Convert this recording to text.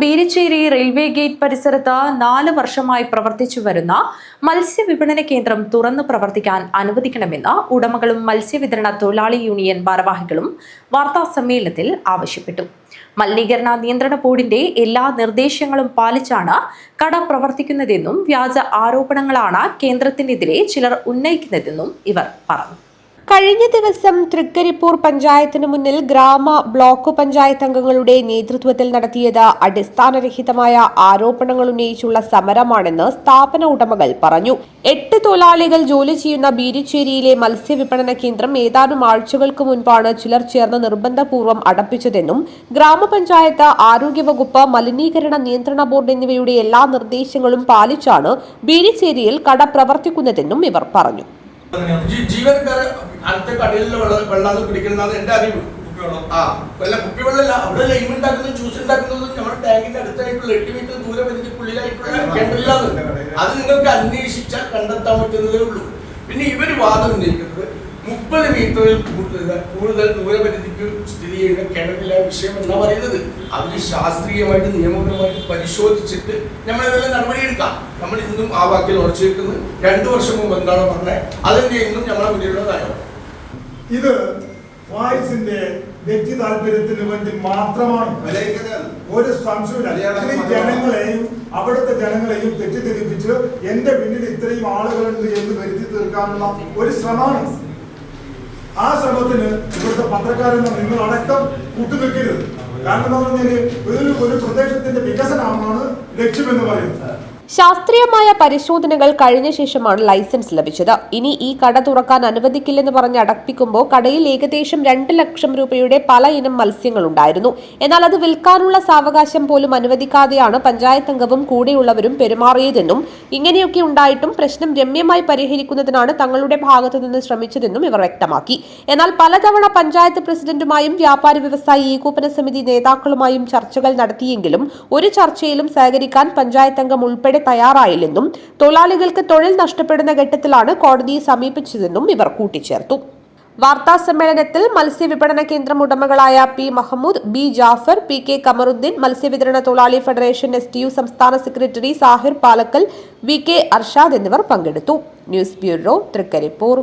Beerichery railway gate പരിസരത്ത് നാല് വർഷമായി പ്രവർത്തിച്ചു വരുന്ന മത്സ്യവിപണന കേന്ദ്രം തുറന്നു പ്രവർത്തിക്കാൻ അനുവദിക്കണമെന്ന് ഉടമകളും മത്സ്യവിതരണ തൊഴിലാളി യൂണിയൻ ഭാരവാഹികളും വാർത്താ സമ്മേളനത്തിൽ ആവശ്യപ്പെട്ടു. മലിനീകരണ നിയന്ത്രണ ബോർഡിന്റെ എല്ലാ നിർദ്ദേശങ്ങളും പാലിച്ചാണ് കട പ്രവർത്തിക്കുന്നതെന്നും വ്യാജ ആരോപണങ്ങളാണ് കേന്ദ്രത്തിനെതിരെ ചിലർ ഉന്നയിക്കുന്നതെന്നും ഇവർ പറഞ്ഞു. കഴിഞ്ഞ ദിവസം തൃക്കരിപ്പൂർ പഞ്ചായത്തിന് മുന്നിൽ ഗ്രാമ ബ്ലോക്ക് പഞ്ചായത്ത് അംഗങ്ങളുടെ നേതൃത്വത്തിൽ നടത്തിയത് അടിസ്ഥാനരഹിതമായ ആരോപണങ്ങൾ ഉന്നയിച്ചുള്ള സമരമാണെന്ന് സ്ഥാപന ഉടമകൾ പറഞ്ഞു. എട്ട് തൊഴിലാളികൾ ജോലി ചെയ്യുന്ന ബീരിച്ചേരിയിലെ മത്സ്യവിപണന കേന്ദ്രം ഏതാനും ആഴ്ചകൾക്ക് മുൻപാണ് ചിലർ ചേർന്ന് നിർബന്ധപൂർവം അടപ്പിച്ചതെന്നും ഗ്രാമപഞ്ചായത്ത് ആരോഗ്യവകുപ്പ് മലിനീകരണ നിയന്ത്രണ ബോർഡ് എന്നിവയുടെ എല്ലാ നിർദ്ദേശങ്ങളും പാലിച്ചാണ് ബീരിച്ചേരിയിൽ കട പ്രവർത്തിക്കുന്നതെന്നും ഇവർ പറഞ്ഞു. ജീവനക്കാരെ അടുത്ത കടയിലെ വെള്ളം കുടിക്കുന്നതാണ് എന്റെ അറിവ്. ആ വല്ല കുപ്പിവെള്ളമല്ല. അവിടെ ലൈം ഉണ്ടാക്കുന്നതും ജ്യൂസ് ഉണ്ടാക്കുന്നതും നമ്മുടെ ടാങ്കിന്റെ അടുത്തായിട്ടുള്ള എട്ട് മീറ്റർ ദൂരെ പരിധിക്കുള്ളിലായിട്ടുള്ള കിണറിലാണ്. അത് നിങ്ങൾക്ക് അന്വേഷിച്ചാൽ കണ്ടെത്താൻ പറ്റുന്നതേ ഉള്ളൂ. പിന്നെ ഇവർ വാദം ഉന്നയിക്കുന്നത് മുപ്പത് മീറ്ററിൽ കൂടുതൽ കൂടുതൽ ദൂരപരിധിക്ക് സ്ഥിതി ചെയ്യുന്ന കിണറിലെ വിഷയം എന്നാ പറയുന്നത്? അതിന് ശാസ്ത്രീയമായിട്ട് നിയമപരമായിട്ട് പരിശോധിച്ചിട്ട് നമ്മൾ ഇതെല്ലാം നടപടിയെടുക്കാം നമ്മൾ ഇന്നും ആ വാക്കിൽ ഉറച്ചു നിൽക്കുന്നത് രണ്ടു വർഷം മുമ്പ് എന്താണ് പറഞ്ഞത്? അതിന്റെ ഇന്നും നമ്മളെ മുന്നിലുള്ളതായോ ഇത് വായിസിന്റെ വ്യക്തി താല്പര്യത്തിന് വേണ്ടി മാത്രമാണ്. ഒരു സംശയമില്ല ജനങ്ങളെയും അവിടുത്തെ ജനങ്ങളെയും തെറ്റിദ്ധരിപ്പിച്ച് എന്റെ പിന്നിൽ ഇത്രയും ആളുകളുണ്ട് എന്ന് വരുത്തി തീർക്കാനുള്ള ഒരു ശ്രമമാണ്. ആ ശ്രമത്തിന് ഇവിടുത്തെ പത്രക്കാരെന്ന നിങ്ങളടക്കം കൂട്ടുനിൽക്കരുത്. കാരണം എന്താ പറഞ്ഞാൽ ഒരു ഒരു പ്രദേശത്തിന്റെ വികസനമാണ് ലക്ഷ്യമെന്ന് പറയുന്നത്. ശാസ്ത്രീയമായ പരിശോധനകൾ കഴിഞ്ഞ ശേഷമാണ് ലൈസൻസ് ലഭിച്ചത്. ഇനി ഈ കട തുറക്കാൻ അനുവദിക്കില്ലെന്ന് പറഞ്ഞ് അടപ്പിക്കുമ്പോൾ കടയിൽ ഏകദേശം രണ്ട് ലക്ഷം രൂപയുടെ പല ഇനം മത്സ്യങ്ങളുണ്ടായിരുന്നു എന്നാൽ അത് വിൽക്കാനുള്ള സാവകാശം പോലും അനുവദിക്കാതെയാണ് പഞ്ചായത്ത് അംഗവും കൂടെയുള്ളവരും പെരുമാറിയതെന്നും ഇങ്ങനെയൊക്കെ ഉണ്ടായിട്ടും പ്രശ്നം രമ്യമായി പരിഹരിക്കുന്നതിനാണ് തങ്ങളുടെ ഭാഗത്തു നിന്ന് ശ്രമിച്ചതെന്നും ഇവർ വ്യക്തമാക്കി. എന്നാൽ പലതവണ പഞ്ചായത്ത് പ്രസിഡന്റുമായും വ്യാപാര വ്യവസായി ഏകോപന സമിതി നേതാക്കളുമായും ചർച്ചകൾ നടത്തിയെങ്കിലും ഒരു ചർച്ചയിലും സഹകരിക്കാൻ പഞ്ചായത്ത് അംഗം ഉൾപ്പെടെ തയ്യാറായില്ലെന്നും തൊഴിലാളികൾക്ക് തൊഴിൽ നഷ്ടപ്പെടുന്ന ഘട്ടത്തിലാണ് കോടതിയെ സമീപിച്ചതെന്നും ഇവർ കൂട്ടിച്ചേർത്തു. വാർത്താ സമ്മേളനത്തിൽ മത്സ്യവിപണന കേന്ദ്രം ഉടമകളായ P Mahmood B Jafar P K Kamaruddin മത്സ്യവിതരണ തൊഴിലാളി ഫെഡറേഷൻ എസ് ടി യു സംസ്ഥാന secretary Sahir Palakkal V K Arshad എന്നിവർ പങ്കെടുത്തു. News bureau Trikaripur.